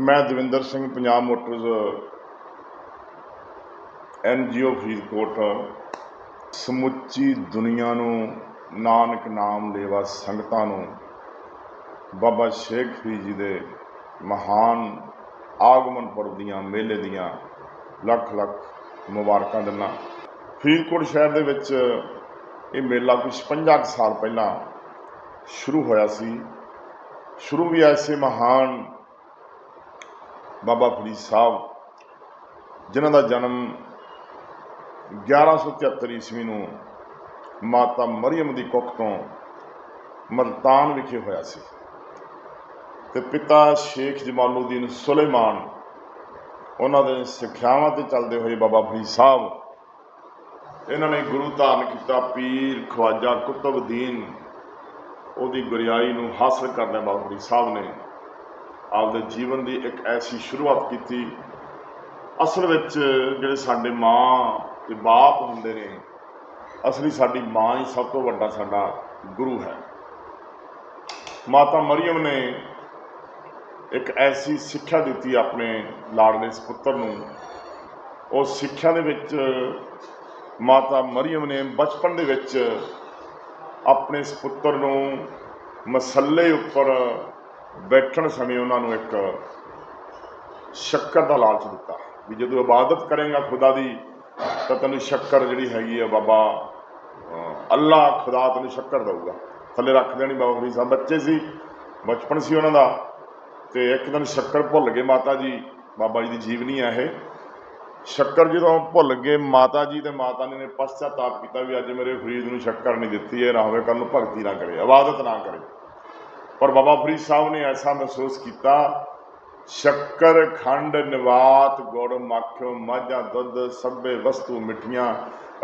ਮੈਂ Davinder Singh, Punjab motors NGO Faridkot, ਸਮੁੱਚੀ ਦੁਨੀਆ ਨੂੰ, ਨਾਨਕ ਨਾਮ ਲੇਵਾ ਸੰਗਤਾਂ ਨੂੰ, ਬਾਬਾ ਸ਼ੇਖ ਫਰੀਦ ਜੀ ਦੇ ਮਹਾਨ ਆਗਮਨ ਪੁਰਬ ਦੀਆਂ, ਮੇਲੇ ਦੀਆਂ ਲੱਖ ਲੱਖ ਮੁਬਾਰਕਾਂ ਦਿੰਦਾ। ਫਰੀਦਕੋਟ ਸ਼ਹਿਰ ਦੇ ਵਿੱਚ ਇਹ ਮੇਲਾ ਕੁਝ 50 ਕੁ ਸਾਲ ਪਹਿਲਾਂ ਸ਼ੁਰੂ ਹੋਇਆ ਸੀ। ਸ਼ੁਰੂ ਵੀ ਐਸੇ ਮਹਾਨ ਬਾਬਾ ਫਰੀਦ ਸਾਹਿਬ, ਜਿਨ੍ਹਾਂ ਦਾ ਜਨਮ 1173 ਈਸਵੀ ਨੂੰ ਮਾਤਾ ਮਰੀਮ ਦੀ ਕੁੱਖ ਤੋਂ ਮਲਤਾਨ ਵਿਖੇ ਹੋਇਆ ਸੀ ਤੇ ਪਿਤਾ ਸ਼ੇਖ ਜਮਾਲੂਦੀਨ ਸੁਲੇਮਾਨ, ਉਹਨਾਂ ਦੇ ਸਿੱਖਿਆਵਾਂ ਤੇ ਚੱਲਦੇ ਹੋਏ ਬਾਬਾ ਫਰੀਦ ਸਾਹਿਬ, ਇਹਨਾਂ ਨੇ ਗੁਰੂ ਧਾਰਨ ਕੀਤਾ, ਪੀਰ, ਖਵਾਜਾ ਕੁਤਬਦੀਨ ਉਹਦੀ ਗੁਰਿਆਈ ਨੂੰ ਹਾਸਲ ਕਰਨ ਬਾਬਾ ਫਰੀਦ ਸਾਹਿਬ ਨੇ ਆਪਦੇ ਜੀਵਨ ਦੀ ਇੱਕ ਐਸੀ ਸ਼ੁਰੂਆਤ ਕੀਤੀ। ਅਸਲ ਵਿੱਚ ਜਿਹੜੇ ਸਾਡੇ ਮਾਂ ਤੇ ਬਾਪ ਹੁੰਦੇ ਨੇ, ਅਸਲੀ ਸਾਡੀ ਮਾਂ ਹੀ ਸਭ ਤੋਂ ਵੱਡਾ ਸਾਡਾ ਗੁਰੂ ਹੈ। ਮਾਤਾ ਮਰੀਮ ਨੇ ਇੱਕ ਐਸੀ ਸਿੱਖਿਆ ਦਿੱਤੀ ਆਪਣੇ ਲਾਡਲੇ ਸੁਪੁੱਤਰ ਨੂੰ। ਉਹ ਸਿੱਖਿਆ ਦੇ ਵਿੱਚ ਮਾਤਾ ਮਰੀਮ ਨੇ ਬਚਪਨ ਦੇ ਵਿੱਚ ਆਪਣੇ ਸੁਪੁੱਤਰ ਨੂੰ ਮਸੱਲੇ ਉੱਪਰ ਬੈਠਣ ਸਮੇਂ ਉਹਨਾਂ ਨੂੰ ਇੱਕ ਸ਼ੱਕਰ ਦਾ ਲਾਲਚ ਦਿੱਤਾ ਵੀ ਜਦੋਂ ਇਬਾਦਤ ਕਰੇਗਾ ਖੁਦਾ ਦੀ, ਤਾਂ ਤੈਨੂੰ ਸ਼ੱਕਰ ਜਿਹੜੀ ਹੈਗੀ ਆ ਬਾਬਾ, ਅਹ ਅੱਲਾ ਖੁਦਾ ਤੈਨੂੰ ਸ਼ੱਕਰ ਦਊਗਾ। ਥੱਲੇ ਰੱਖ ਦੇਣੀ ਬਾਬਾ ਫਰੀਦ ਸਾਹਿਬ, ਬੱਚੇ ਸੀ, ਬਚਪਨ ਸੀ ਉਹਨਾਂ ਦਾ, ਤੇ ਇੱਕ ਦਿਨ ਸ਼ੱਕਰ ਭੁੱਲ ਗਏ ਮਾਤਾ ਜੀ, ਬਾਬਾ ਜੀ ਦੀ ਜੀਵਨੀ ਆ ਇਹ। ਸ਼ੱਕਰ ਜਦੋਂ ਭੁੱਲ ਗਏ ਮਾਤਾ ਜੀ ਤੇ ਮਾਤਾ ਨੇ ਪਛਤਾਤਾਪ ਕੀਤਾ ਵੀ ਅੱਜ ਮੇਰੇ ਫਰੀਦ ਨੂੰ ਸ਼ੱਕਰ ਨਹੀਂ ਦਿੱਤੀ, ਇਹ ਨਾ ਹੋਵੇ ਕੱਲ ਨੂੰ ਭਗਤੀ ਨਾ ਕਰੇ, ਇਬਾਦਤ ਨਾ ਕਰੇ। ਪਰ ਬਾਬਾ ਫਰੀਦ ਸਾਹਿਬ ਨੇ ਐਸਾ ਮਹਿਸੂਸ ਕੀਤਾ ਸ਼ੱਕਰ ਖੰਡ ਨਿਵਾਤ ਗੁੜ ਮੱਖਿਓ ਮਾਝਾ ਦੁੱਧ ਸਭੇ ਵਸਤੂ ਮਿੱਠੀਆਂ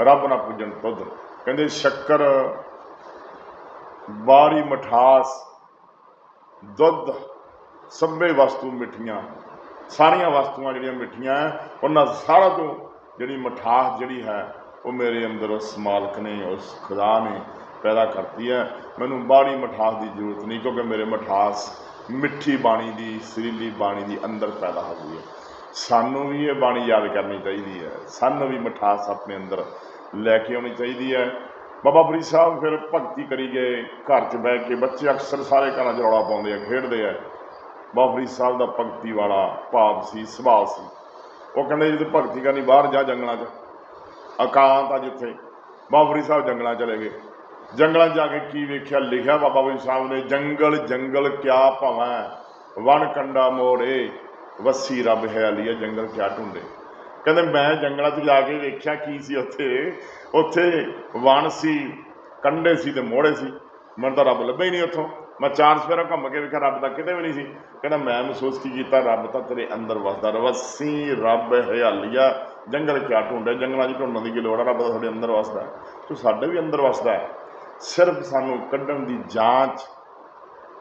ਰੱਬ ਨਾ ਪੂਜਣ ਤੁਧ। ਕਹਿੰਦੇ ਸ਼ੱਕਰ ਬਾਰੀ ਮਠਾਸ ਦੁੱਧ ਸਭੇ ਵਸਤੂ ਮਿੱਠੀਆਂ। ਸਾਰੀਆਂ ਵਸਤੂਆਂ ਜਿਹੜੀਆਂ ਮਿੱਠੀਆਂ ਹੈ, ਉਹਨਾਂ ਸਾਰਾ ਤੋਂ ਜਿਹੜੀ ਮਠਾਸ ਜਿਹੜੀ ਹੈ ਉਹ ਮੇਰੇ ਅੰਦਰ ਉਸ ਮਾਲਕ ਨੇ ਉਸ ਖੁਦਾ ਨੇ ਪੈਦਾ ਕਰਤੀ ਹੈ। ਮੈਨੂੰ ਬਾਹਰੀ ਮਠਾਸ ਦੀ ਜ਼ਰੂਰਤ ਨਹੀਂ, ਕਿਉਂਕਿ ਮੇਰੇ ਮਠਾਸ ਮਿੱਠੀ ਬਾਣੀ ਦੀ, ਸਰੀਲੀ ਬਾਣੀ ਦੀ ਅੰਦਰ ਪੈਦਾ ਹੋ ਗਈ ਹੈ। ਸਾਨੂੰ ਵੀ ਇਹ ਬਾਣੀ ਯਾਦ ਕਰਨੀ ਚਾਹੀਦੀ ਹੈ। ਸਾਨੂੰ ਵੀ ਮਠਾਸ ਆਪਣੇ ਅੰਦਰ ਲੈ ਕੇ ਆਉਣੀ ਚਾਹੀਦੀ ਹੈ। ਬਾਬਾ ਫਰੀਦ ਸਾਹਿਬ ਫਿਰ ਭਗਤੀ ਕਰੀ ਗਏ, ਘਰ 'ਚ ਬਹਿ ਕੇ ਬੱਚੇ ਅਕਸਰ ਸਾਰੇ ਘਰਾਂ 'ਚ ਰੌਲਾ ਪਾਉਂਦੇ ਆ, ਖੇਡਦੇ ਆ। ਬਾਬਾ ਫਰੀਦ ਸਾਹਿਬ ਦਾ ਭਗਤੀ ਵਾਲਾ ਭਾਵ ਸੀ, ਸੁਭਾਅ ਸੀ। ਉਹ ਕਹਿੰਦੇ ਜਦੋਂ ਭਗਤੀ ਕਰਨੀ ਬਾਹਰ ਜਾ ਜੰਗਲਾਂ 'ਚ ਅਕਾਂਤ ਆ ਜਿੱਥੇ। ਬਾਬਾ ਫਰੀਦ ਸਾਹਿਬ ਜੰਗਲਾਂ ਚਲੇ ਗਏ। ਜੰਗਲਾਂ 'ਚ ਜਾ ਕੇ ਕੀ ਵੇਖਿਆ? ਲਿਖਿਆ ਬਾਬਾ ਫਰੀਦ ਸਾਹਿਬ ਨੇ, ਜੰਗਲ ਜੰਗਲ ਕਿਆ ਭਵਾਂ? ਵਣ ਕੰਡਾ ਮੋੜੇ, ਵਸੀ ਰੱਬ ਹੈ ਅਲੀਆ ਜੰਗਲ ਕਿਆ ਢੂੰਡੇ? ਕਹਿੰਦੇ ਮੈਂ ਜੰਗਲਾਂ 'ਚ ਜਾ ਕੇ ਵੇਖਿਆ ਕੀ ਸੀ ਉੱਥੇ? ਉੱਥੇ ਵਣ ਸੀ, ਕੰਡੇ ਸੀ ਤੇ ਮੋੜੇ ਸੀ। ਮੈਨੂੰ ਤਾਂ ਰੱਬ ਲੱਭੇ ਹੀ ਨਹੀਂ ਉੱਥੋਂ। ਮੈਂ ਚਾਰ ਸਵੇਰਾ ਘੁੰਮ ਕੇ ਵੇਖਿਆ, ਰੱਬ ਤਾਂ ਕਿਤੇ ਵੀ ਨਹੀਂ ਸੀ। ਕਹਿੰਦਾ ਮੈਂ ਮਹਿਸੂਸ ਕੀ ਕੀਤਾ? ਰੱਬ ਤਾਂ ਤੇਰੇ ਅੰਦਰ ਵਸਦਾ ਰਵਸੀ ਰੱਬ ਹਿਆਲੀਆ ਜੰਗਲ ਕਿਆ ਢੂੰਡੇ? ਜੰਗਲਾਂ 'ਚ ਢੂੰਡਣ ਦੀ ਕੀ ਲੋੜ ਆ? ਰੱਬ ਤਾਂ ਤੁਹਾਡੇ ਅੰਦਰ ਵਸਦਾ ਤੂੰ ਸਾਡੇ ਵੀ ਅੰਦਰ ਵਸਦਾ ਸਿਰਫ ਸਾਨੂੰ ਕੱਢਣ ਦੀ ਜਾਂਚ,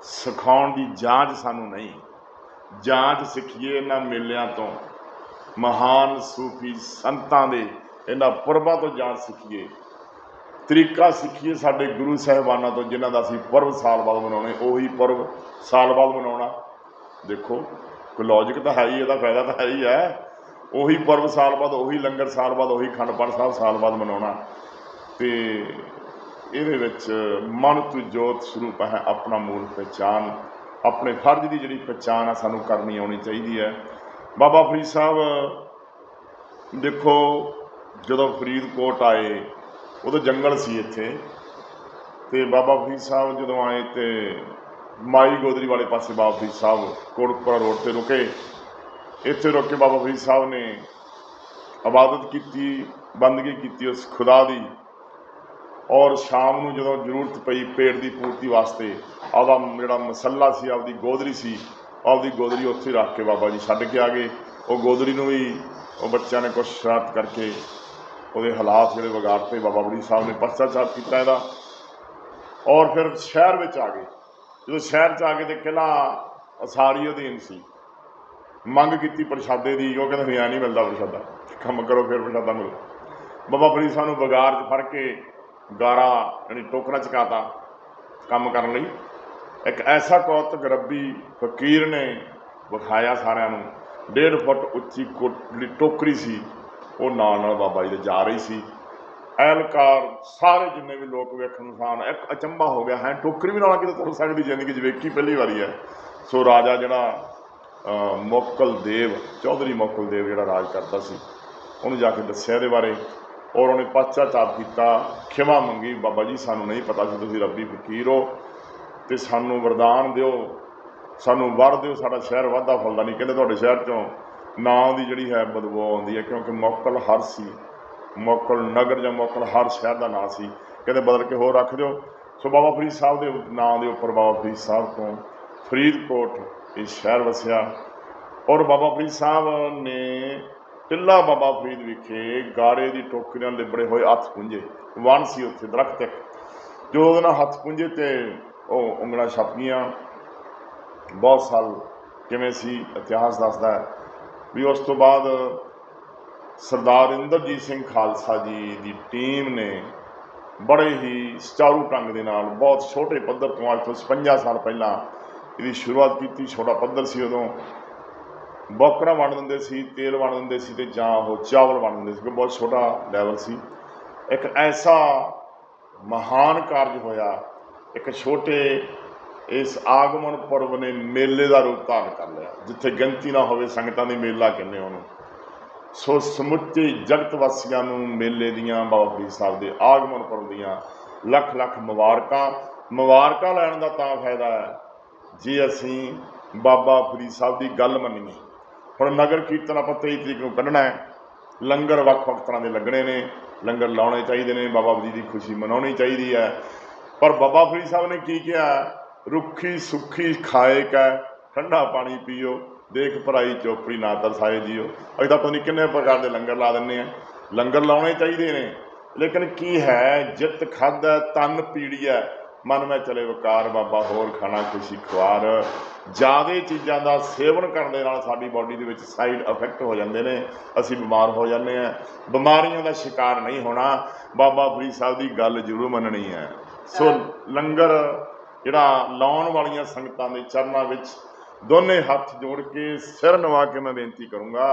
ਸਿਖਾਉਣ ਦੀ ਜਾਂਚ ਸਾਨੂੰ ਨਹੀਂ। ਜਾਂਚ ਸਿੱਖੀਏ ਇਹਨਾਂ ਮੇਲਿਆਂ ਤੋਂ। ਮਹਾਨ ਸੂਫੀ ਸੰਤਾਂ ਦੇ ਇਹਨਾਂ ਪੁਰਬਾਂ ਤੋਂ ਜਾਂਚ ਸਿੱਖੀਏ। ਤਰੀਕਾ ਸਿੱਖੀਏ ਸਾਡੇ ਗੁਰੂ ਸਾਹਿਬਾਨਾਂ ਤੋਂ, ਜਿਨ੍ਹਾਂ ਦਾ ਅਸੀਂ ਪੁਰਬ ਸਾਲ ਬਾਅਦ ਮਨਾਉਣੇ। ਉਹੀ ਪੁਰਬ ਸਾਲ ਬਾਅਦ ਮਨਾਉਣਾ। ਦੇਖੋ ਕੋਈ ਲੌਜੀਕ ਤਾਂ ਹੈ ਹੀ, ਇਹਦਾ ਫਾਇਦਾ ਤਾਂ ਹੈ ਹੀ ਹੈ। ਉਹੀ ਪੁਰਬ ਸਾਲ ਬਾਅਦ, ਉਹੀ ਲੰਗਰ ਸਾਲ ਬਾਅਦ, ਉਹੀ ਖੰਡ ਪਾਠ ਸਾਹਿਬ ਸਾਲ ਬਾਅਦ ਮਨਾਉਣਾ। ਤੇ ਇਹਦੇ ਵਿੱਚ ਮਨ ਤੋਂ ਜੋਤ ਸਰੂਪ ਹੈ, ਆਪਣਾ ਮੂਲ ਪਹਿਚਾਨ। ਆਪਣੇ ਫਰਜ਼ ਦੀ ਜਿਹੜੀ ਪਹਿਚਾਨ ਆ, ਸਾਨੂੰ ਕਰਨੀ ਆਉਣੀ ਚਾਹੀਦੀ ਹੈ। ਬਾਬਾ ਫਰੀਦ ਸਾਹਿਬ, ਦੇਖੋ, ਜਦੋਂ ਫਰੀਦਕੋਟ ਆਏ, ਉਦੋਂ ਜੰਗਲ ਸੀ ਇੱਥੇ। ਤੇ ਬਾਬਾ ਫਰੀਦ ਸਾਹਿਬ ਜਦੋਂ ਆਏ ਤੇ ਮਾਈ ਗੋਦਰੀ ਵਾਲੇ ਪਾਸੇ ਬਾਬਾ ਫਰੀਦ ਸਾਹਿਬ ਕੋਟਪੁਰਾ ਰੋਡ ਤੇ ਰੁਕੇ। ਇੱਥੇ ਰੁਕ ਕੇ ਬਾਬਾ ਫਰੀਦ ਸਾਹਿਬ ਨੇ ਆਬਾਦਤ ਕੀਤੀ, ਬੰਦਗੀ ਕੀਤੀ ਉਸ ਖੁਦਾ ਦੀ। ਔਰ ਸ਼ਾਮ ਨੂੰ ਜਦੋਂ ਜ਼ਰੂਰਤ ਪਈ ਪੇਟ ਦੀ ਪੂਰਤੀ ਵਾਸਤੇ, ਆਪਦਾ ਜਿਹੜਾ ਮਸੱਲਾ ਸੀ, ਆਪਦੀ ਗੋਦਰੀ ਸੀ, ਆਪਦੀ ਗੋਦਰੀ ਉੱਥੇ ਰੱਖ ਕੇ ਬਾਬਾ ਜੀ ਛੱਡ ਕੇ ਆ ਗਏ। ਉਹ ਗੋਦਰੀ ਨੂੰ ਵੀ ਉਹ ਬੱਚਿਆਂ ਨੇ ਕੁਛ ਸ਼ਰਾਰਤ ਕਰਕੇ ਉਹਦੇ ਹਾਲਾਤ ਜਿਹੜੇ ਵਿਗਾੜਤੇ, ਬਾਬਾ ਬੜੀ ਸਾਹਿਬ ਨੇ ਪਛਤਾਚਾਪ ਕੀਤਾ ਇਹਦਾ। ਔਰ ਫਿਰ ਸ਼ਹਿਰ ਵਿੱਚ ਆ ਗਏ। ਜਦੋਂ ਸ਼ਹਿਰ 'ਚ ਆ ਕੇ ਤੇ ਕਿਲਾ ਅਸਾਰੀ ਅਧੀਨ ਸੀ। ਮੰਗ ਕੀਤੀ ਪ੍ਰਸ਼ਾਦੇ ਦੀ, ਉਹ ਕਹਿੰਦੇ ਨਹੀਂ ਨਹੀਂ ਮਿਲਦਾ ਪ੍ਰਸ਼ਾਦਾ। ਕੰਮ ਕਰੋ, ਫਿਰ ਪ੍ਰਸ਼ਾਦਾ ਮਿਲੂ ਬਾਬਾ ਫਰੀਦ ਸਾਹਿਬ ਨੂੰ ਬਗਾਰ 'ਚ ਫੜ ਕੇ ਗਾਰਾ, ਯਾਨੀ ਟੋਕਰਾ ਚਕਾਤਾ ਕੰਮ ਕਰਨ ਲਈ। ਇੱਕ ਐਸਾ ਕੌਤਕ ਰੱਬੀ ਫਕੀਰ ਨੇ ਵਿਖਾਇਆ ਸਾਰਿਆਂ ਨੂੰ। ਡੇਢ ਫੁੱਟ ਉੱਚੀ ਕੋਟਲੀ ਟੋਕਰੀ ਸੀ, ਉਹ ਨਾਲ ਨਾਲ ਬਾਬਾ ਜੀ ਦੇ ਜਾ ਰਹੀ ਸੀ। ਐਲਕਾਰ, ਸਾਰੇ ਜਿੰਨੇ ਵੀ ਲੋਕ ਵੇਖਣ ਇਨਸਾਨ ਇੱਕ ਅਚੰਭਾ ਹੋ ਗਿਆ। ਹੈ, ਟੋਕਰੀ ਵੀ ਨਾਲ ਕਿਤੇ ਤੁਰ ਸਕਦੀ ਜ਼ਿੰਦਗੀ 'ਚ, ਵੇਖੀ ਪਹਿਲੀ ਵਾਰੀ ਹੈ। ਸੋ ਰਾਜਾ ਜਿਹੜਾ ਮੋਕਲ ਦੇਵ, ਚੌਧਰੀ ਮੋਕਲ ਦੇਵ ਜਿਹੜਾ ਰਾਜ ਕਰਦਾ ਸੀ, ਉਹਨੂੰ ਜਾ ਕੇ ਦੱਸਿਆ ਇਹਦੇ ਬਾਰੇ। ਔਰ ਉਹਨੇ ਪਛਤਾਪ ਕੀਤਾ, ਖਿਮਾ ਮੰਗੀ, ਬਾਬਾ ਜੀ, ਸਾਨੂੰ ਨਹੀਂ ਪਤਾ ਸੀ ਤੁਸੀਂ ਰੱਬੀ ਫਕੀਰ ਹੋ ਤੇ ਸਾਨੂੰ ਵਰਦਾਨ ਦਿਓ, ਸਾਨੂੰ ਵਰ ਦਿਓ, ਸਾਡਾ ਸ਼ਹਿਰ ਵਾਧਾ ਫੁੱਲਦਾ ਨਹੀਂ, ਕਹਿੰਦੇ ਤੁਹਾਡੇ ਸ਼ਹਿਰ ਚੋਂ ਨਾਂ ਦੀ ਜਿਹੜੀ ਹੈ ਬਦਬੂ ਆਉਂਦੀ ਹੈ, ਕਿਉਂਕਿ ਮੋਕਲ ਹਰ ਸੀ, ਮੋਕਲ ਨਗਰ ਜਾਂ ਮੋਕਲ ਹਰ ਸ਼ਹਿਰ ਦਾ ਨਾਂ ਸੀ, ਕਹਿੰਦੇ ਬਦਲ ਕੇ ਹੋਰ ਰੱਖ ਦਿਓ। ਸੋ ਬਾਬਾ ਫਰੀਦ ਸਾਹਿਬ ਦੇ ਨਾਂ ਦੇ ਉੱਪਰ ਬਾਬਾ ਫਰੀਦ ਸਾਹਿਬ ਤੋਂ ਫਰੀਦਕੋਟ ਇਹ ਸ਼ਹਿਰ ਵਸਿਆ ਔਰ ਬਾਬਾ ਫਰੀਦ ਸਾਹਿਬ ਨੇ ਟਿੱਲਾ ਬਾਬਾ ਫਰੀਦ ਵਿਖੇ ਗਾਰੇ ਦੀ ਟੋਕਰੀ ਨਾਲ ਲਿਬੜੇ ਹੋਏ ਹੱਥ ਪੁੰਜੇ, ਵਣ ਸੀ ਉੱਥੇ, ਦਰਖਤ ਇੱਕ। ਜੋ ਉਹਦੇ ਨਾਲ ਹੱਥ ਪੁੰਜੇ ਤੇ ਉਹ ਉਂਗਲਾਂ ਛਪ ਗਈਆਂ। ਬਹੁਤ ਸਾਲ ਕਿਵੇਂ ਸੀ, ਇਤਿਹਾਸ ਦੱਸਦਾ ਹੈ। ਵੀ ਉਸ ਤੋਂ ਬਾਅਦ ਸਰਦਾਰ ਇੰਦਰਜੀਤ ਸਿੰਘ ਖਾਲਸਾ ਜੀ ਦੀ ਟੀਮ ਨੇ ਬੜੇ ਹੀ ਸੁਚਾਰੂ ਢੰਗ ਦੇ ਨਾਲ, ਬਹੁਤ ਛੋਟੇ ਪੱਧਰ ਤੋਂ ਅੱਜ ਤੋਂ 56 ਸਾਲ ਪਹਿਲਾਂ ਇਹਦੀ ਸ਼ੁਰੂਆਤ ਕੀਤੀ, ਛੋਟਾ ਪੱਧਰ ਸੀ ਉਦੋਂ। ਬੋਕਰਾ ਵੰਡ ਦਿੰਦੇ ਸੀ, ਤੇਲ ਵੰਡ ਦਿੰਦੇ ਸੀ ਤੇ ਜਾਂ ਉਹ ਚਾਵਲ ਵੰਡ ਦਿੰਦੇ ਸੀ ਕਿ ਬਹੁਤ ਛੋਟਾ ਲੈਵਲ ਸੀ। ਇੱਕ ਐਸਾ ਮਹਾਨ ਕਾਰਜ ਹੋਇਆ, ਇੱਕ ਛੋਟੇ ਇਸ ਆਗਮਨ ਪੁਰਬ ਨੇ ਮੇਲੇ ਦਾ ਰੂਪ ਧਾਰਨ ਕਰ ਲਿਆ, ਜਿੱਥੇ ਗਿਣਤੀ ਨਾ ਹੋਵੇ ਸੰਗਤਾਂ ਦੀ ਮੇਲਾ ਕਹਿੰਦੇ ਉਹਨੂੰ। ਸੋ ਸਮੁੱਚੇ ਜਗਤ ਵਾਸੀਆਂ ਨੂੰ ਮੇਲੇ ਦੀਆਂ ਬਾਬਾ ਫਰੀਦ ਸਾਹਿਬ ਦੇ ਆਗਮਨ ਪੁਰਬ ਦੀਆਂ ਲੱਖ ਲੱਖ ਮੁਬਾਰਕਾਂ। ਮੁਬਾਰਕਾਂ ਲੈਣ ਦਾ ਤਾਂ ਫਾਇਦਾ ਹੈ, ਜੇ ਅਸੀਂ ਬਾਬਾ ਫਰੀਦ ਸਾਹਿਬ ਦੀ ਗੱਲ ਮੰਨੀਏ ਹੁਣ ਨਗਰ ਕੀਰਤਨ ਆਪਾਂ 23 ਤਰੀਕ ਨੂੰ ਕੱਢਣਾ ਹੈ। ਲੰਗਰ ਵੱਖ ਵੱਖ ਤਰ੍ਹਾਂ ਦੇ ਲੱਗਣੇ ਨੇ। ਲੰਗਰ ਲਾਉਣੇ ਚਾਹੀਦੇ ਨੇ, ਬਾਬਾ ਫਰੀਦ ਦੀ ਖੁਸ਼ੀ ਮਨਾਉਣੀ ਚਾਹੀਦੀ ਹੈ। ਪਰ ਬਾਬਾ ਫਰੀਦ ਸਾਹਿਬ ਨੇ ਕੀ ਕਿਹਾ ਰੁੱਖੀ ਸੁੱਖੀ ਖਾਏ ਕੈ, ਠੰਡਾ ਪਾਣੀ ਪੀਓ। ਦੇਖ ਭਰਾਈ ਚੋਪੜੀ ਨਾ ਤਰਸਾਏ ਜੀਓ। ਅਸੀਂ ਤਾਂ ਪਤਾ ਨਹੀਂ ਕਿੰਨੇ ਪ੍ਰਕਾਰ ਦੇ ਲੰਗਰ ਲਾ ਦਿੰਨੇ ਆ ਲੰਗਰ ਲਾਉਣੇ ਚਾਹੀਦੇ ਨੇ। ਲੇਕਿਨ ਕੀ ਹੈ? ਜਿੱਤ ਖਾਦਾ ਤਨ ਪੀੜੀਐ ਮਨ ਮੈਂ ਚਲੇ ਵਕਾਰ, ਬਾਬਾ ਹੋਰ ਖਾਣਾ ਖੁਸ਼ੀ ਖੁਆਰ। ਜਿਆਦੇ ਚੀਜ਼ਾਂ ਦਾ ਸੇਵਨ ਕਰਨ ਦੇ ਨਾਲ ਸਾਡੀ ਬਾਡੀ ਦੇ ਵਿੱਚ ਸਾਈਡ ਇਫੈਕਟ ਹੋ ਜਾਂਦੇ ਨੇ। ਅਸੀਂ ਬਿਮਾਰ ਹੋ ਜਾਂਦੇ ਆ ਬਿਮਾਰੀਆਂ ਦਾ ਸ਼ਿਕਾਰ ਨਹੀਂ ਹੋਣਾ। ਬਾਬਾ ਫਰੀਦ ਸਾਹਿਬ ਦੀ ਗੱਲ ਜ਼ਰੂਰ ਮੰਨਣੀ ਹੈ। ਸੋ ਲੰਗਰ, ਜਿਹੜਾ ਲਾਉਣ ਵਾਲੀਆਂ ਸੰਗਤਾਂ ਦੇ ਚਰਨਾਂ ਵਿੱਚ ਦੋਨੇ ਹੱਥ ਜੋੜ ਕੇ ਸਿਰ ਨਵਾ ਕੇ ਮੈਂ ਬੇਨਤੀ ਕਰੂੰਗਾ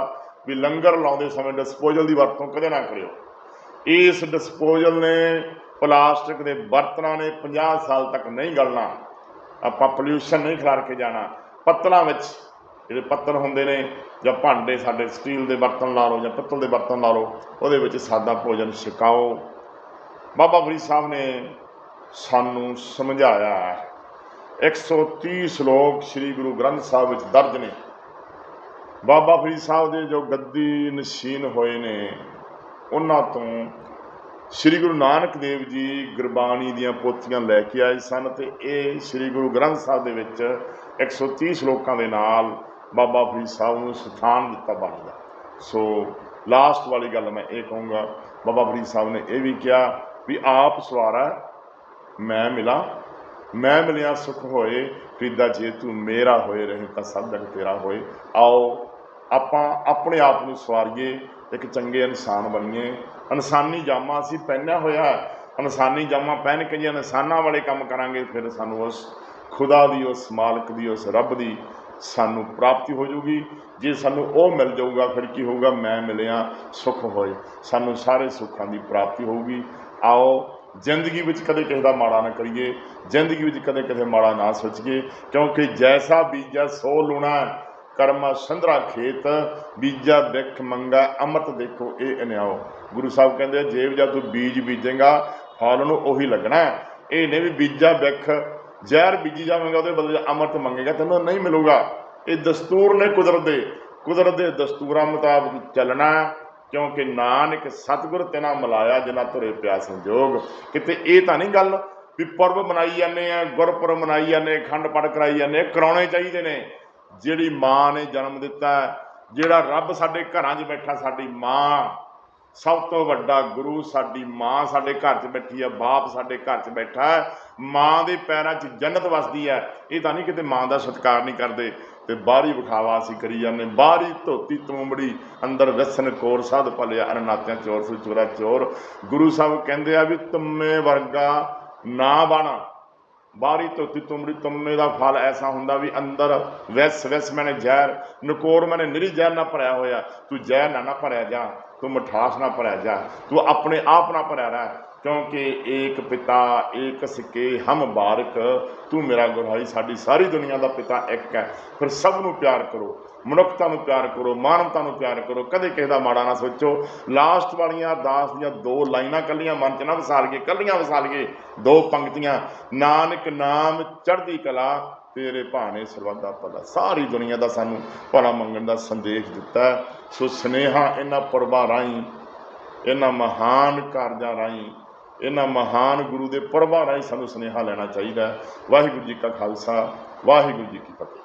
ਵੀ ਲੰਗਰ ਲਾਉਂਦੇ ਸਮੇਂ ਡਿਸਪੋਜ਼ਲ ਦੀ ਵਰਤੋਂ ਕਦੇ ਨਾ ਕਰਿਓ। ਇਸ ਡਿਸਪੋਜ਼ਲ ਨੇ ਪਲਾਸਟਿਕ ਦੇ ਬਰਤਨਾਂ ਨੇ 50 ਸਾਲ ਤੱਕ ਨਹੀਂ ਗਲਣਾ। ਆਪਾਂ ਪੋਲਿਊਸ਼ਨ ਨਹੀਂ ਖਿਲਾਰ ਕੇ ਜਾਣਾ। ਪੱਤਲਾਂ ਵਿੱਚ ਜਿਹੜੇ ਪੱਤਲ ਹੁੰਦੇ ਨੇ, ਜਾਂ ਭਾਂਡੇ ਸਾਡੇ ਸਟੀਲ ਦੇ ਬਰਤਨ ਲਾ ਲਓ ਜਾਂ ਪਿੱਤਲ ਦੇ ਬਰਤਨ ਲਾ ਲਓ, ਉਹਦੇ ਵਿੱਚ ਸਾਦਾ ਭੋਜਨ ਛਕਾਓ। ਬਾਬਾ ਫਰੀਦ ਸਾਹਿਬ ਨੇ ਸਾਨੂੰ ਸਮਝਾਇਆ ਹੈ 130 ਸ਼ਲੋਕ ਸ੍ਰੀ ਗੁਰੂ ਗ੍ਰੰਥ ਸਾਹਿਬ ਵਿੱਚ ਦਰਜ ਨੇ। ਬਾਬਾ ਫਰੀਦ ਸਾਹਿਬ ਦੇ ਜੋ ਗੱਦੀ ਨਸ਼ੀਨ ਹੋਏ ਨੇ, ਉਹਨਾਂ ਤੋਂ ਸ੍ਰੀ ਗੁਰੂ ਨਾਨਕ ਦੇਵ ਜੀ ਗੁਰਬਾਣੀ ਦੀਆਂ ਪੋਥੀਆਂ ਲੈ ਕੇ ਆਏ ਸਨ ਤੇ ਇਹ ਸ੍ਰੀ ਗੁਰੂ ਗ੍ਰੰਥ ਸਾਹਿਬ ਦੇ ਵਿੱਚ 130 ਸ਼ਲੋਕਾਂ ਦੇ ਨਾਲ ਬਾਬਾ ਫਰੀਦ ਸਾਹਿਬ ਨੂੰ ਸਥਾਨ ਦਿੱਤਾ ਬਣਦਾ। ਸੋ ਲਾਸਟ ਵਾਲੀ ਗੱਲ ਮੈਂ ਇਹ ਕਹੂੰਗਾ, ਬਾਬਾ ਫਰੀਦ ਸਾਹਿਬ ਨੇ ਇਹ ਵੀ ਕਿਹਾ ਵੀ ਆਪ ਸਵਾਰਾ, ਮੈਂ ਮਿਲਾਂ, ਮੈਂ ਮਿਲਿਆ ਸੁਖ ਹੋਏ ਫਰੀਦਾ ਜੇ ਤੂੰ ਮੇਰਾ ਹੋਏ, ਰਹੇ ਤਾਂ ਸਭ ਜਗ ਤੇਰਾ ਹੋਏ। ਆਓ, ਆਪਾਂ ਆਪਣੇ ਆਪ ਨੂੰ ਸਵਾਰੀਏ, ਇੱਕ ਚੰਗੇ ਇਨਸਾਨ ਬਣੀਏ। ਇਨਸਾਨੀ ਜਾਮਾ ਅਸੀਂ ਪਹਿਨਿਆ ਹੋਇਆ ਇਨਸਾਨੀ ਜਾਮਾ ਪਹਿਨ ਕੇ ਜੇ ਇਨਸਾਨਾਂ ਵਾਲੇ ਕੰਮ ਕਰਾਂਗੇ, ਫਿਰ ਸਾਨੂੰ ਉਸ ਖੁਦਾ ਦੀ, ਉਸ ਮਾਲਕ ਦੀ, ਉਸ ਰੱਬ ਦੀ ਸਾਨੂੰ ਪ੍ਰਾਪਤੀ ਹੋ ਜਾਊਗੀ। ਜੇ ਸਾਨੂੰ ਉਹ ਮਿਲ ਜਾਊਗਾ, ਫਿਰ ਕੀ ਹੋਊਗਾ? ਮੈਂ ਮਿਲਿਆ, ਸੁਖ ਹੋਏ ਸਾਨੂੰ ਸਾਰੇ ਸੁੱਖਾਂ ਦੀ ਪ੍ਰਾਪਤੀ ਹੋਊਗੀ। ਆਓ, ਜ਼ਿੰਦਗੀ ਵਿੱਚ ਕਦੇ ਕਿਸੇ ਦਾ ਮਾੜਾ ਨਾ ਕਰੀਏ। ਜ਼ਿੰਦਗੀ ਵਿੱਚ ਕਦੇ ਕਿਸੇ ਮਾੜਾ ਨਾ ਸੋਚੀਏ। ਕਿਉਂਕਿ ਜੈਸਾ ਬੀਜਾ ਸੋ ਲੂਣਾ ਕਰਮਾ ਸੰਧਰਾ ਖੇਤ, ਬੀਜਾ ਬਿਖ ਮੰਗਾ, ਅੰਮ੍ਰਿਤ ਦੇਖੋ, ਇਹ ਅਨਿਆਓ ਗੁਰੂ ਸਾਹਿਬ ਕਹਿੰਦੇ ਜੇਬ ਜਦ ਤੂੰ ਬੀਜ ਬੀਜੇਗਾ, ਫਲ ਨੂੰ ਉਹੀ ਲੱਗਣਾ ਇਹ ਨਹੀਂ ਵੀ ਬੀਜਾ ਬਿਖ, ਜ਼ਹਿਰ ਬੀਜੀ ਜਾਵੇਂਗਾ, ਉਹਦੇ ਬਦਲੇ ਅੰਮ੍ਰਿਤ ਮੰਗੇਗਾ, ਤੈਨੂੰ ਨਹੀਂ ਮਿਲੂਗਾ। ਇਹ ਦਸਤੂਰ ਨੇ ਕੁਦਰਤ। ਦੇ ਕੁਦਰਤ ਦੇ ਦਸਤੂਰਾਂ ਮੁਤਾਬਕ ਚੱਲਣਾ ਕਿਉਂਕਿ ਨਾਨਕ ਸਤਿਗੁਰ ਤੇ ਨਾ ਮਿਲਾਇਆ, ਜਿਨ੍ਹਾਂ ਤੁਰੇ ਪਿਆ ਸੰਜੋਗ। ਕਿਤੇ ਇਹ ਤਾਂ ਨਹੀਂ ਗੱਲ ਵੀ ਪਰਬ ਮਨਾਈ ਜਾਂਦੇ ਆ, ਗੁਰਪੁਰਬ ਮਨਾਈ ਜਾਂਦੇ ਖੰਡ ਪਾਠ ਕਰਾਈ ਜਾਂਦੇ ਕਰਾਉਣੇ ਚਾਹੀਦੇ ਨੇ। ਜਿਹੜੀ ਮਾਂ ਨੇ ਜਨਮ ਦਿੱਤਾ ਜਿਹੜਾ ਰੱਬ ਸਾਡੇ ਘਰਾਂ 'ਚ ਬੈਠਾ ਸਾਡੀ ਮਾਂ, ਸਭ ਤੋਂ ਵੱਡਾ ਗੁਰੂ ਸਾਡੀ ਮਾਂ ਸਾਡੇ ਘਰ 'ਚ ਬੈਠੀ ਹੈ, ਬਾਪ ਸਾਡੇ ਘਰ 'ਚ ਬੈਠਾ ਮਾਂ ਦੇ ਪੈਰਾਂ 'ਚ ਜੰਨਤ ਵਸਦੀ ਹੈ, ਇਹ ਤਾਂ ਨਹੀਂ ਕਿਤੇ ਮਾਂ ਦਾ ਸਤਿਕਾਰ ਨਹੀਂ ਕਰਦੇ। ਤੇ ਬਾਹਰੀ ਵਿਖਾਵਾ ਅਸੀਂ ਕਰੀ ਜਾਂਦੇ ਬਾਹਰੀ ਧੋਤੀ ਤੋਂਬੜੀ, ਅੰਦਰ ਵਸਨ ਕੋਰ, ਸਾਧ ਭਲਿਆ ਅਰਨਾਤਿਆਂ ਚੋਰ ਸੁ ਚੋਰਾ ਚੋਰ। ਗੁਰੂ ਸਾਹਿਬ ਕਹਿੰਦੇ ਆ ਵੀ, ਤੁਮੇ ਵਰਗਾ ਨਾ ਬਣਾ ਬਾਹਰੀ ਧੋਤੀ ਤੁਮੜੀ ਤੁਮੇ ਦਾ ਫਲ ਐਸਾ ਹੁੰਦਾ ਵੀ ਅੰਦਰ ਵੈਸ ਵੈਸ ਮੈਨੇ ਜ਼ਹਿਰ, ਨਕੋਰ ਮੈਨੇ ਨਿਰੀ ਜ਼ਹਿਰ ਨਾ ਭਰਿਆ ਹੋਇਆ। ਤੂੰ ਜ਼ਹਿਰ ਨਾ ਨਾ ਭਰਿਆ ਜਾ, ਤੂੰ ਮਠਾਸ ਨਾ ਭਰਿਆ ਜਾ, ਤੂੰ ਆਪਣੇ ਆਪ ਨਾ ਭਰਿਆ ਰਹਿ। ਕਿਉਂਕਿ ਏਕ ਪਿਤਾ, ਏਕ ਸਿੱਕੇ, ਹਮ ਬਾਰਕ, ਤੂੰ ਮੇਰਾ ਗੁਰਹਾਈ, ਸਾਡੀ ਸਾਰੀ ਦੁਨੀਆ ਦਾ ਪਿਤਾ ਇੱਕ ਹੈ। ਫਿਰ ਸਭ ਨੂੰ ਪਿਆਰ ਕਰੋ, ਮਨੁੱਖਤਾ ਨੂੰ ਪਿਆਰ ਕਰੋ, ਮਾਨਵਤਾ ਨੂੰ ਪਿਆਰ ਕਰੋ, ਕਦੇ ਕਿਸੇ ਦਾ ਮਾੜਾ ਨਾ ਸੋਚੋ। ਲਾਸਟ ਵਾਲੀਆਂ ਦਾਸ ਦੀਆਂ ਦੋ ਲਾਈਨਾਂ ਕੱਲੀਆਂ ਮਨ ਚ ਨਾ ਵਸਾਲ ਕੇ ਕੱਲੀਆਂ ਵਸਾਲ ਦੋ ਪੰਕਤੀਆਂ, ਨਾਨਕ ਨਾਮ ਚੜ੍ਹਦੀ ਕਲਾ, ਤੇਰੇ ਭਾਣੇ ਸਰਬੱਤ ਦਾ ਭਲਾ। ਸਾਰੀ ਦੁਨੀਆ ਦਾ ਸਾਨੂੰ ਭਲਾ ਮੰਗਣ ਦਾ ਸੰਦੇਸ਼ ਦਿੱਤਾ ਸੋ ਸਨੇਹਾ ਇਹਨਾਂ ਪੁਰਬਾਂ ਰਾਹੀਂ, ਇਹਨਾਂ ਮਹਾਨ ਕਾਰਜਾਂ ਰਾਹੀਂ ਇਹਨਾਂ ਮਹਾਨ ਗੁਰੂ ਦੇ ਪੁਰਬਾਂ ਰਾਹੀਂ ਸਾਨੂੰ ਸੁਨੇਹਾ ਲੈਣਾ ਚਾਹੀਦਾ ਵਾਹਿਗੁਰੂ ਜੀ ਕਾ ਖਾਲਸਾ, ਵਾਹਿਗੁਰੂ ਜੀ ਕੀ ਫਤਿਹ।